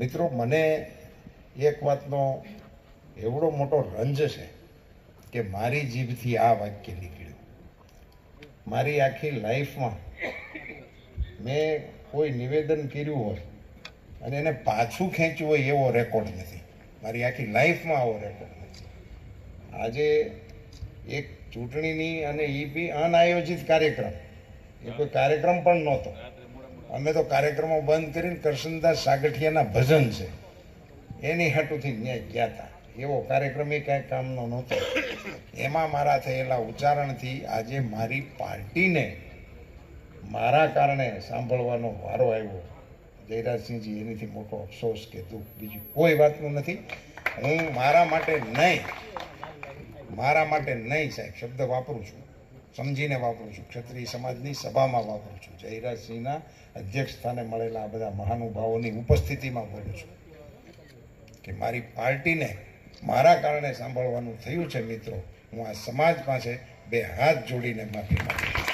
મિત્રો, મને એક વાતનો એવડો મોટો રંજ છે કે મારી જીભથી આ વાક્ય નીકળ્યું. મારી આખી લાઈફમાં મેં કોઈ નિવેદન કર્યું હોય અને એને પાછું ખેંચવું હોય એવો રેકોર્ડ નથી. મારી આખી લાઈફમાં આવો રેકોર્ડ નથી. આજે એક ચૂંટણીની અને એ બી અનાયોજિત કાર્યક્રમ. એ કોઈ કાર્યક્રમ પણ નહોતો. અમે તો કાર્યક્રમો બંધ કરીને કરશનદાસ સાગઠિયાના ભજન છે. એની હાટુથી ન્યાય ગયા હતા એવો કાર્યક્રમ એ કાંઈ કામનો નહોતો. એમાં મારા થયેલા ઉચ્ચારણથી આજે મારી પાર્ટીને મારા કારણે સાંભળવાનો વારો આવ્યો. જયરાજસિંહજી એનીથી મોટો અફસોસ કે દુઃખ બીજું કોઈ વાતનું નથી. હું મારા માટે નહીં, મારા માટે નહીં સાહેબ, શબ્દ વાપરું છું. સમજીને વાપરું છું. ક્ષત્રિય સમાજની સભામાં વાપરું છું. જયરાજસિંહના અધ્યક્ષ સ્થાને મળેલા આ બધા મહાનુભાવોની ઉપસ્થિતિમાં બોલું છું કે મારી પાર્ટીને મારા કારણે સાંભળવાનું થયું છે મિત્રો. હું આ સમાજ પાસે બે હાથ જોડીને માફી માંગુ છું.